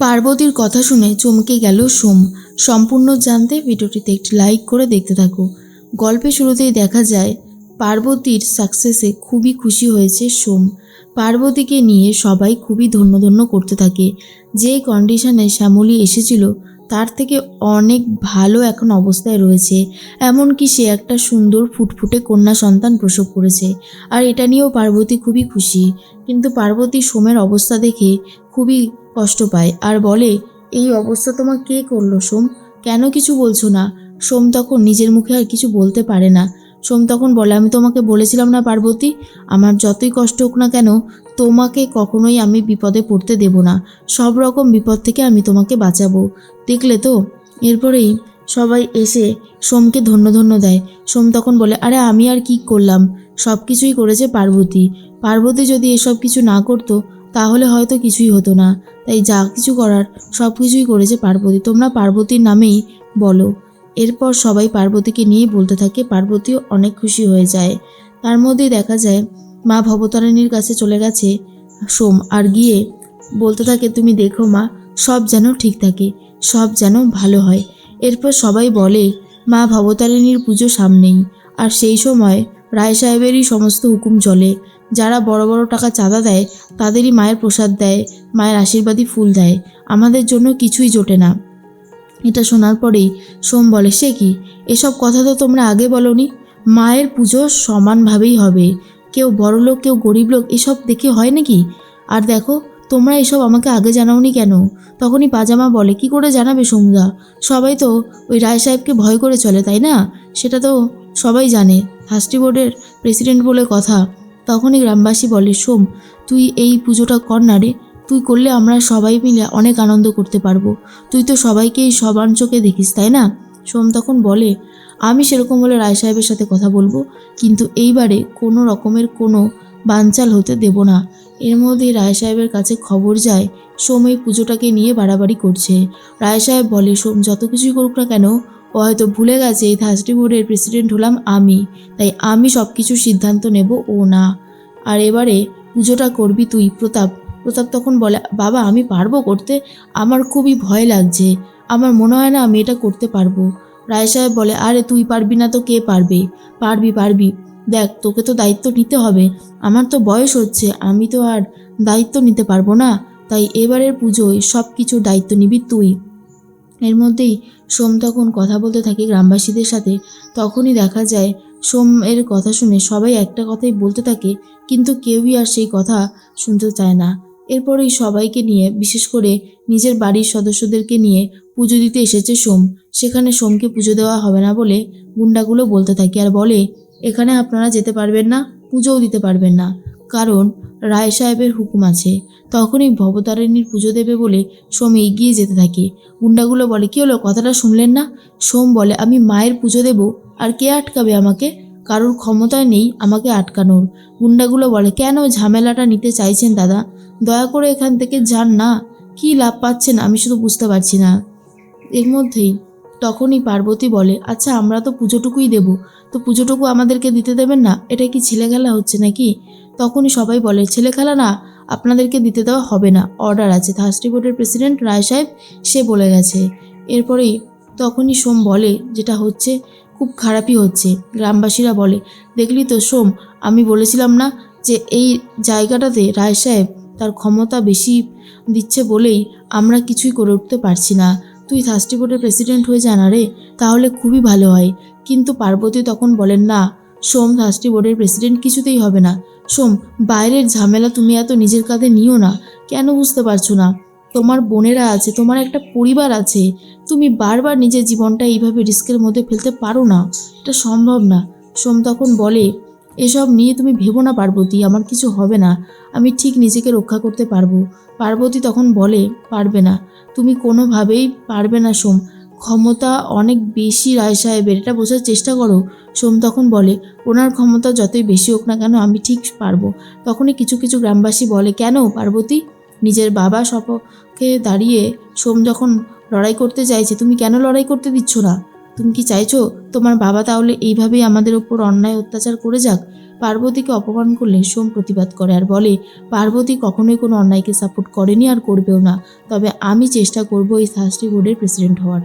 পার্বতীর কথা শুনে চমকে গেল সোম। সম্পূর্ণ জানতে ভিডিওটিতে একটি লাইক করে দেখতে থাকো। গল্পের শুরুতেই দেখা যায়, পার্বতীর সাকসেসে খুবই খুশি হয়েছে সোম। পার্বতীকে নিয়ে সবাই খুবই ধন্য ধন্য করতে থাকে। যে কন্ডিশনে শ্যামলী এসেছিল তার থেকে অনেক ভালো এখন অবস্থায় রয়েছে। এমনকি সে একটা সুন্দর ফুটফুটে কন্যা সন্তান প্রসব করেছে। আর এটা নিয়েও পার্বতী খুবই খুশি। কিন্তু পার্বতী সোমের অবস্থা দেখে খুবই কষ্ট পায় আর বলে, এই অবস্থা তোমার কে করল সোম? কেন কিছু বলছো না? সোম তখন নিজের মুখে আর কিছু বলতে পারে না। সোম তখন বলে, আমি তোমাকে বলেছিলাম না পার্বতী, আমার যতই কষ্ট হোক না কেন, তোমাকে কখনোই আমি বিপদে পড়তে দেব না। সব রকম বিপদ থেকে আমি তোমাকে বাঁচাবো। দেখলে তো? এরপরেই সবাই এসে সোমকে ধন্য ধন্য দেয়। সোম তখন বলে, আরে, আমি আর কি করলাম? সব কিছুই করেছে পার্বতী। পার্বতী যদি এসব কিছু না করতো, তাহলে হয়তো কিছুই হতো না। তাই যা কিছু করার, সব কিছুই করেছে পার্বতী। তোমরা পার্বতীর নামেই বলো। এরপর সবাই পার্বতীকে নিয়ে বলতে থাকে, পার্বতীও অনেক খুশি হয়ে যায়। তার মধ্যেই দেখা যায়, মা ভবতারিণীর কাছে চলে গেছে। সোম আর গিয়ে বলতে থাকে, তুমি দেখো মা, সব যেন ঠিক থাকে, সব যেন ভালো হয়। এরপর সবাই বলে, মা ভবতারিণীর পুজো সামনেই। আর সেই সময় রায় সাহেবেরই সমস্ত হুকুম চলে। যারা বড় বড় টাকা চাঁদা দেয়, তাদেরই মায়ের প্রসাদ দেয়, মায়ের আশীর্বাদী ফুল দেয়। আমাদের জন্য কিছুই জোটে না। এটা শোনার পরেই সোম বলে, সে কি? এসব কথা তো তোমরা আগে বলনি? মায়ের পুজো সমানভাবেই হবে। কেউ বড় লোক কেউ গরিব লোক এসব দেখে হয় নাকি? আর দেখো, তোমরা এসব আমাকে আগে জানাওনি কেন? তখনই পাজামা বলে, কি করে জানাবে সোমদা? সবাই তো ওই রায় সাহেবকে ভয় করে চলে, তাই না? সেটা তো সবাই জানে। হাস্টি বোর্ডের প্রেসিডেন্ট বলে কথা। তখনই গ্রামবাসী বলে, সোম, তুই এই পুজোটা কর না রে। তুই করলে আমরা সবাই মিলে অনেক আনন্দ করতে পারব। তুই তো সবাইকেই সমান চোখে দেখিস, তাই না? সোম তখন বলে, আমি সেরকম হলে রায় সাহেবের সাথে কথা বলব, কিন্তু এইবারে কোনো রকমের কোনো বানচাল হতে দেব না। এর মধ্যে রায় সাহেবের কাছে খবর যায়, সোম এই পুজোটাকে নিয়ে বাড়াবাড়ি করছে। রায় সাহেব বলে, সোম, যত কিছুই করুক না কেন, ও হয়তো ভুলে গেছে, এই থার্সডে বোর্ডের প্রেসিডেন্ট হলাম আমি, তাই আমি সব কিছু সিদ্ধান্ত নেব ও না। আর এবারে পুজোটা করবি তুই, প্রতাপ। প্রতাপ তখন বলে, বাবা, আমি পারব করতে? আমার খুবই ভয় লাগছে। আমার মনে হয় না আমি এটা করতে পারব। রায় সাহেব বলে, আরে, তুই পারবি না তো কে পারবে? পারবি পারবি। দেখ, তোকে তো দায়িত্ব নিতে হবে। আমার তো বয়স হচ্ছে, আমি তো আর দায়িত্ব নিতে পারব না। তাই এবারের পুজোয় সব কিছুর দায়িত্ব নিবি তুই। এর মধ্যেই সোম তখন কথা বলতে থাকে গ্রামবাসীদের সাথে। তখনই দেখা যায় সোম এর কথা শুনে সবাই একটা কথাই বলতে থাকে, কিন্তু কেউই আর সেই কথা শুনতে চায় না। এরপরেই সবাইকে নিয়ে, বিশেষ করে নিজের বাড়ির সদস্যদেরকে নিয়ে পুজো দিতে এসেছে সোম। সেখানে সোমকে পুজো দেওয়া হবে না বলে গুন্ডাগুলো বলতে থাকে আর বলে, এখানে আপনারা যেতে পারবেন না, পুজোও দিতে পারবেন না। কারণ রায় সাহেবের হুকুম আছে। তখনই ভবতারিণীর পুজো দেবে বলে সোম এগিয়ে যেতে থাকে। গুন্ডাগুলো বলে, কি হলো? কথাটা শুনলেন না? সোম বলে, আমি মায়ের পুজো দেব, আর কে আটকাবে আমাকে? কারোর ক্ষমতায় নেই আমাকে আটকানোর। গুন্ডাগুলো বলে, কেন ঝামেলাটা নিতে চাইছেন দাদা? দয়া করে এখান থেকে যান না। কি লাভ পাচ্ছেন আমি শুধু বুঝতে পারছি না। এর মধ্যেই তখনই পার্বতী বলে আচ্ছা আমরা তো পুজোটুকুই দেব। তো পুজোটুকু আমাদেরকে দিতে দেবেন না? এটা কি ছেলে খেলা হচ্ছে নাকি? তখনই সবাই বলে, ছেলে খেলা না, আপনাদেরকে দিতে দেওয়া হবে না। অর্ডার আছে। থার্সডে বোর্ডের প্রেসিডেন্ট রায় সাহেব, সে বলে গেছে। এরপরেই তখনই সোম বলে, যেটা হচ্ছে, খুব খারাপই হচ্ছে। গ্রামবাসীরা বলে, দেখলি তো সোম, আমি বলেছিলাম না যে এই জায়গাটাতে রায় সাহেব তার ক্ষমতা বেশি দিচ্ছে বলেই আমরা কিছুই করে উঠতে পারছি না। তুই থার্সডে বোর্ডের প্রেসিডেন্ট হয়ে জানা রে, তাহলে খুবই ভালো হয়। কিন্তু পার্বতী তখন বলেন, না, সোম থার্সডে বোর্ডের প্রেসিডেন্ট কিছুতেই হবে না। সোম, বাইরের ঝামেলা তুমি এত নিজের কাঁধে নিও না। কেন বুঝতে পারছ না? তোমার বোনেরা আছে, তোমার একটা পরিবার আছে, তুমি বারবার নিজের জীবনটা এইভাবে রিস্কের মধ্যে ফেলতে পারো না। এটা সম্ভব না। সোম তখন বলে, এসব নিয়ে তুমি ভেবো না, পার্বতী, আমার কিছু হবে না। আমি ঠিক নিজেকে রক্ষা করতে পারব। পার্বতী তখন বলে, পারবে না। তুমি কোনোভাবেই পারবে না, সোম। ক্ষমতা অনেক বেশি, রায় সাহেবের। এটা বোঝার চেষ্টা করো। সোম তখন বলে, ওনার ক্ষমতা যতই বেশি হোক না কেন, আমি ঠিক পারব। তখনই কিছু কিছু গ্রামবাসী বলে, কেন পার্বতী? নিজের বাবা সপক্ষে দাঁড়িয়ে সোম যখন লড়াই করতে চাইছে, তুমি কেন লড়াই করতে দিচ্ছ না? তুমি কি চাইছো তোমার বাবা তাহলে এইভাবেই আমাদের ওপর অন্যায় অত্যাচার করে যাক? পার্বতীকে অপমান করলে সোম প্রতিবাদ করে আর বলে, পার্বতী কখনোই কোনো অন্যায়কে সাপোর্ট করেনি আর করবেও না। তবে আমি চেষ্টা করব এই শাস্ত্রী বোর্ডের প্রেসিডেন্ট হওয়ার।